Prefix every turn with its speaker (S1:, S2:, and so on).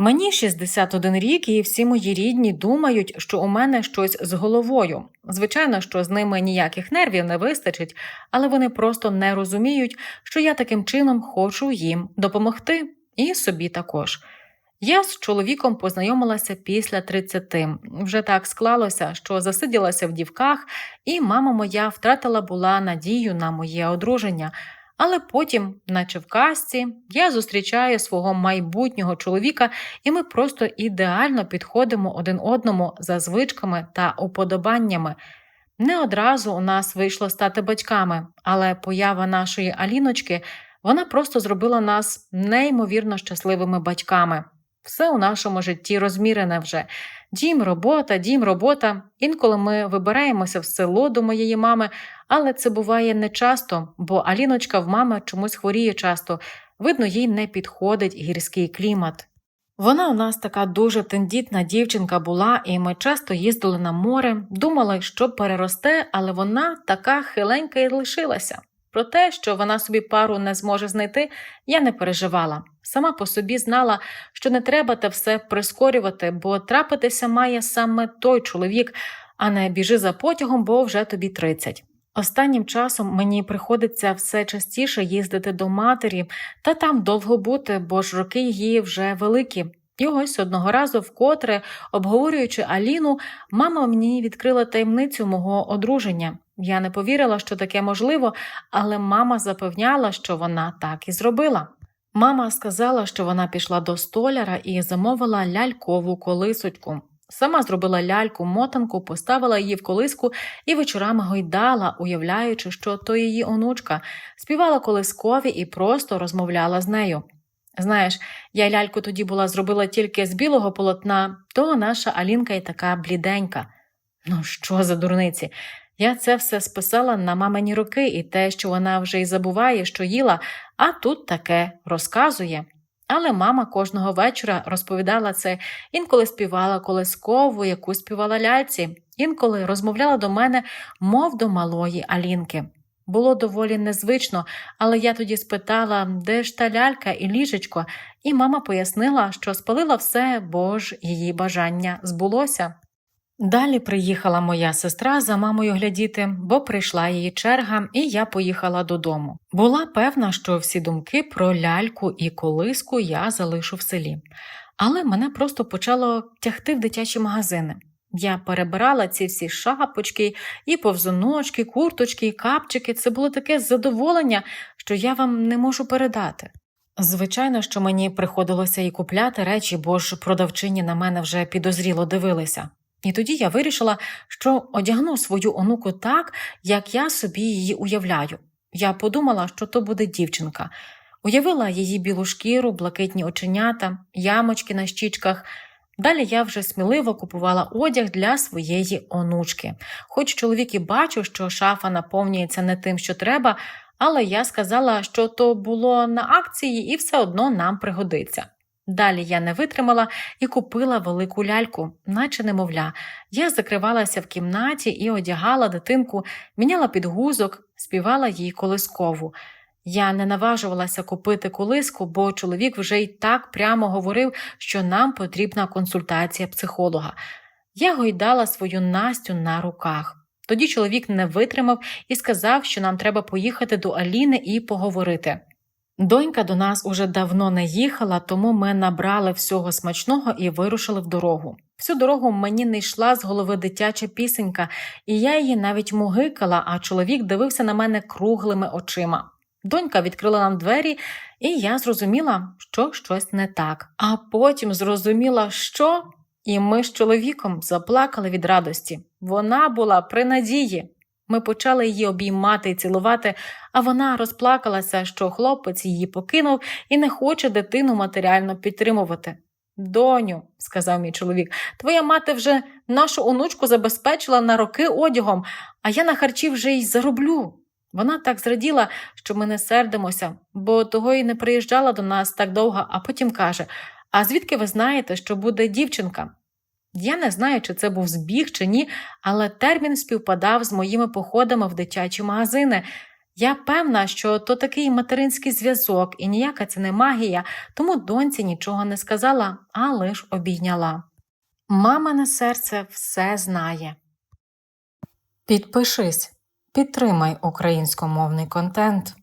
S1: Мені 61 рік, і всі мої рідні думають, що у мене щось з головою. Звичайно, що з ними ніяких нервів не вистачить, але вони просто не розуміють, що я таким чином хочу їм допомогти, і собі також. Я з чоловіком познайомилася після 30. Вже так склалося, що засиділася в дівках, і мама моя втратила була надію на моє одруження. Але потім, наче в казці, я зустрічаю свого майбутнього чоловіка, і ми просто ідеально підходимо один одному за звичками та уподобаннями. Не одразу у нас вийшло стати батьками, але поява нашої Аліночки вона просто зробила нас неймовірно щасливими батьками. Все у нашому житті розмірене вже. Дім, робота, дім, робота. Інколи ми вибираємося в село до моєї мами, але це буває не часто, бо Аліночка в мами чомусь хворіє часто. Видно, їй не підходить гірський клімат. Вона у нас така дуже тендітна дівчинка була, і ми часто їздили на море, думали, що переросте, але вона така хиленька і лишилася. Про те, що вона собі пару не зможе знайти, я не переживала. Сама по собі знала, що не треба те все прискорювати, бо трапитися має саме той чоловік, а не біжи за потягом, бо вже тобі 30. Останнім часом мені приходиться все частіше їздити до матері та там довго бути, бо ж роки її вже великі. І ось одного разу, вкотре, обговорюючи Аліну, мама мені відкрила таємницю мого одруження. Я не повірила, що таке можливо, але мама запевняла, що вона так і зробила. Мама сказала, що вона пішла до столяра і замовила лялькову колисочку. Сама зробила ляльку мотанку, поставила її в колиску і вечорами гойдала, уявляючи, що то її онучка, співала колискові і просто розмовляла з нею. Знаєш, я ляльку тоді була зробила тільки з білого полотна, то наша Алінка й така бліденька. Ну, що за дурниці? Я це все списала на мамині роки і те, що вона вже й забуває, що їла, а тут таке розказує. Але мама кожного вечора розповідала це, інколи співала колискову, яку співала ляльці, інколи розмовляла до мене, мов до малої Алінки. Було доволі незвично, але я тоді спитала, де ж та лялька і ліжечко, і мама пояснила, що спалила все, бо ж її бажання збулося. Далі приїхала моя сестра за мамою глядіти, бо прийшла її черга, і я поїхала додому. Була певна, що всі думки про ляльку і колиску я залишу в селі, але мене просто почало тягти в дитячі магазини. Я перебирала ці всі шапочки, і повзуночки, курточки, і капчики. Це було таке задоволення, що я вам не можу передати. Звичайно, що мені приходилося і купляти речі, бо ж продавчині на мене вже підозріло дивилися. І тоді я вирішила, що одягну свою онуку так, як я собі її уявляю. Я подумала, що то буде дівчинка. Уявила її білу шкіру, блакитні оченята, ямочки на щічках. Далі я вже сміливо купувала одяг для своєї онучки. Хоч чоловік і бачив, що шафа наповнюється не тим, що треба, але я сказала, що то було на акції і все одно нам пригодиться. Далі я не витримала і купила велику ляльку, наче немовля. Я закривалася в кімнаті і одягала дитинку, міняла підгузок, співала їй колискову. Я не наважувалася купити колиску, бо чоловік вже й так прямо говорив, що нам потрібна консультація психолога. Я гойдала свою Настю на руках. Тоді чоловік не витримав і сказав, що нам треба поїхати до Аліни і поговорити. Донька до нас уже давно не їхала, тому ми набрали всього смачного і вирушили в дорогу. Всю дорогу мені не йшла з голови дитяча пісенька, і я її навіть мугикала, а чоловік дивився на мене круглими очима. Донька відкрила нам двері, і я зрозуміла, що щось не так. А потім зрозуміла, що, і ми з чоловіком заплакали від радості. Вона була при надії. Ми почали її обіймати і цілувати, а вона розплакалася, що хлопець її покинув і не хоче дитину матеріально підтримувати. Доню, сказав мій чоловік, твоя мати вже нашу онучку забезпечила на роки одягом, а я на харчі вже й зароблю. Вона так зраділа, що ми не сердимося, бо того й не приїжджала до нас так довго, а потім каже: А звідки ви знаєте, що буде дівчинка? Я не знаю, чи це був збіг чи ні, але термін співпадав з моїми походами в дитячі магазини. Я певна, що то такий материнський зв'язок і ніяка це не магія, тому доньці нічого не сказала, а лиш обійняла. Мамине серце все знає. Підпишись, підтримай українськомовний контент.